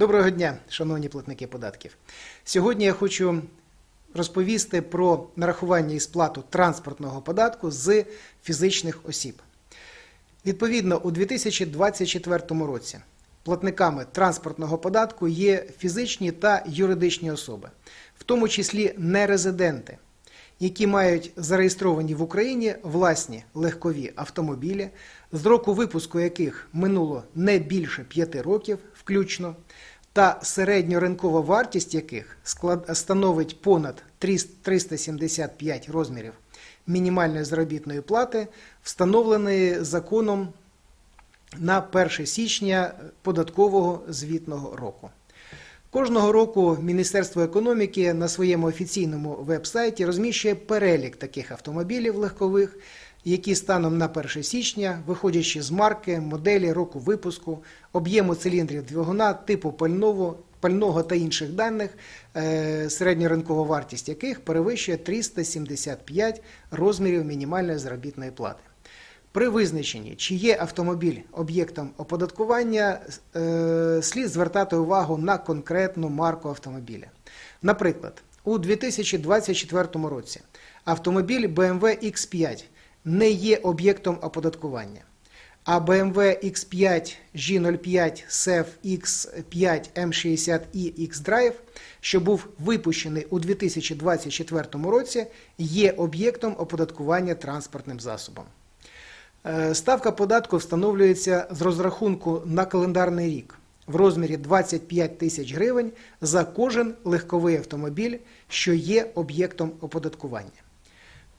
Доброго дня, шановні платники податків. Сьогодні я хочу розповісти про нарахування і сплату транспортного податку з фізичних осіб. Відповідно, у 2024 році платниками транспортного податку є фізичні та юридичні особи, в тому числі нерезиденти, які мають зареєстровані в Україні власні легкові автомобілі, з року випуску яких минуло не більше 5 років включно, та середньоринкова вартість яких становить понад 375 розмірів мінімальної заробітної плати, встановленої законом на 1 січня податкового звітного року. Кожного року Міністерство економіки на своєму офіційному веб-сайті розміщує перелік таких автомобілів легкових, які станом на 1 січня, виходячи з марки, моделі, року випуску, об'єму циліндрів двигуна, типу пального, пального та інших даних, е, середньоринкова вартість яких перевищує 375 розмірів мінімальної заробітної плати. При визначенні, чи є автомобіль об'єктом оподаткування, е, слід звертати увагу на конкретну марку автомобіля. Наприклад, у 2024 році автомобіль BMW X5 не є об'єктом оподаткування, а BMW X5 G05 SEF X5 M60i X-Drive, що був випущений у 2024 році, є об'єктом оподаткування транспортним засобом. Е, Ставка податку встановлюється з розрахунку на календарний рік в розмірі 25 тисяч гривень за кожен легковий автомобіль, що є об'єктом оподаткування.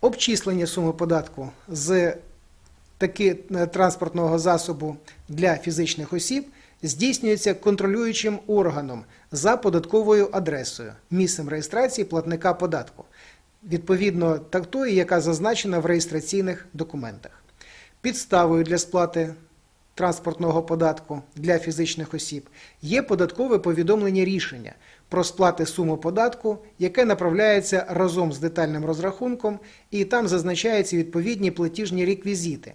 Обчислення суми податку з таки е, транспортного засобу для фізичних осіб здійснюється контролюючим органом за податковою адресою, місцем реєстрації платника податку, відповідно тої, яка зазначена в реєстраційних документах. Підставою для сплати транспортного податку для фізичних осіб є податкове повідомлення рішення про сплати суми податку, яке направляється разом з детальним розрахунком, і там зазначаються відповідні платіжні реквізити.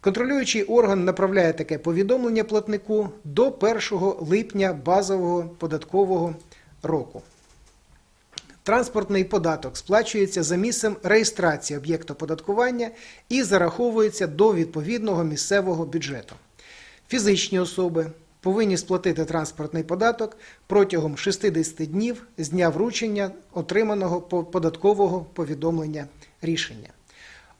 Контролюючий орган направляє таке повідомлення платнику до 1 липня базового податкового року. Транспортний податок сплачується за місцем реєстрації об'єкту оподаткування і зараховується до відповідного місцевого бюджету. Фізичні особи повинні сплатити транспортний податок протягом 60 днів з дня вручення отриманого податкового повідомлення рішення.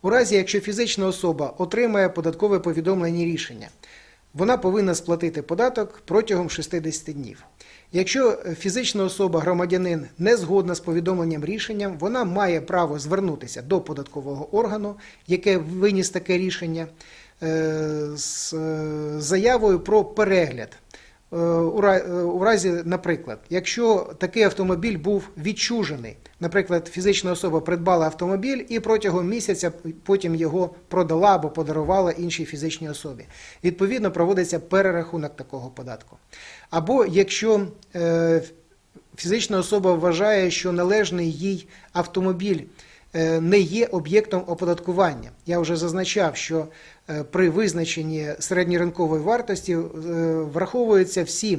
У разі, якщо фізична особа отримає податкове повідомлення рішення, вона повинна сплатити податок протягом 60 днів. Якщо фізична особа громадянин не згодна з повідомленням рішенням, вона має право звернутися до податкового органу, яке виніс таке рішення, е, з е, заявою про перегляд. У ра- у разі, наприклад, якщо такий автомобіль був відчужений, наприклад, фізична особа придбала автомобіль і протягом місяця потім його продала або подарувала іншій фізичній особі. Відповідно, проводиться перерахунок такого податку. Або якщо е, фізична особа вважає, що належний їй автомобіль не є об'єктом оподаткування. Я вже зазначав, що е, при визначенні середньоринкової вартості е, враховуються всі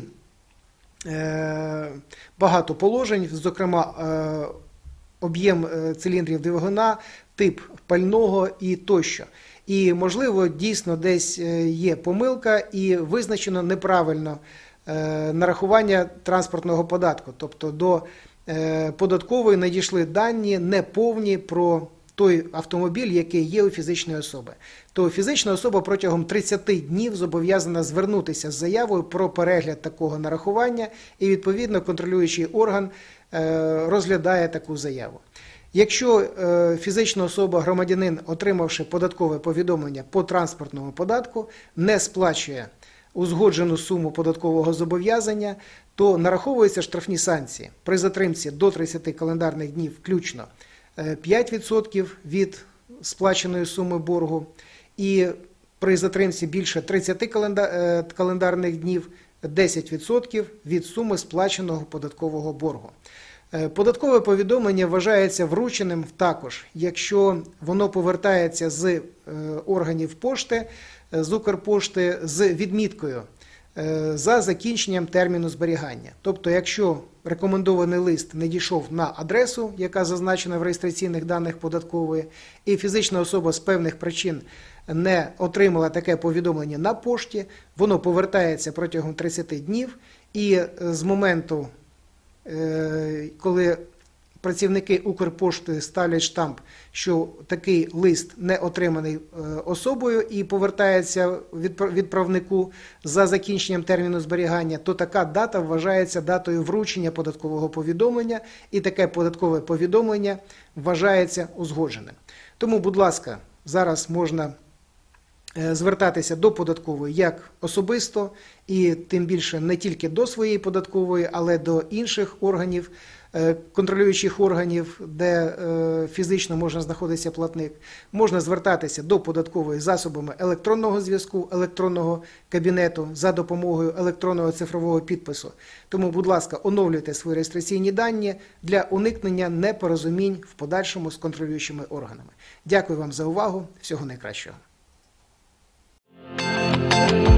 е, багато положень, зокрема е, об'єм е, циліндрів двигуна, тип пального і тощо. І, можливо, дійсно десь е, є помилка і визначено неправильно е, нарахування транспортного податку. Тобто до е, податкової надійшли дані неповні про той автомобіль, який є у фізичної особи. То фізична особа протягом 30 днів зобов'язана звернутися з заявою про перегляд такого нарахування, і відповідно контролюючий орган е, розглядає таку заяву. Якщо е, фізична особа, громадянин, отримавши податкове повідомлення по транспортному податку, не сплачує узгоджену суму податкового зобов'язання, то нараховуються штрафні санкції при затримці до 30 календарних днів включно е, 5% від сплаченої суми боргу, і при затримці більше 30 е, календарних днів 10% від суми сплаченого податкового боргу. Е, Податкове повідомлення вважається врученим також, якщо воно повертається з е, органів пошти, е, з Укрпошти з відміткою за закінченням терміну зберігання. Тобто, якщо рекомендований лист не дійшов на адресу, яка зазначена в реєстраційних даних податкової, і фізична особа з певних причин не отримала таке повідомлення на пошті, воно повертається протягом 30 днів, і з моменту, коли працівники Укрпошти ставлять штамп, що такий лист не отриманий е, особою і повертається відпра- відправнику за закінченням терміну зберігання, то така дата вважається датою вручення податкового повідомлення, і таке податкове повідомлення вважається узгодженим. Тому, будь ласка, зараз можна звертатися до податкової як особисто, і тим більше не тільки до своєї податкової, але до інших органів, е, контролюючих органів, де е, фізично може знаходитися платник. Можна звертатися до податкової засобами електронного зв'язку, електронного кабінету за допомогою електронного цифрового підпису. Тому, будь ласка, оновлюйте свої реєстраційні дані для уникнення непорозумінь в подальшому з контролюючими органами. Дякую вам за увагу. Всього найкращого. Thank you.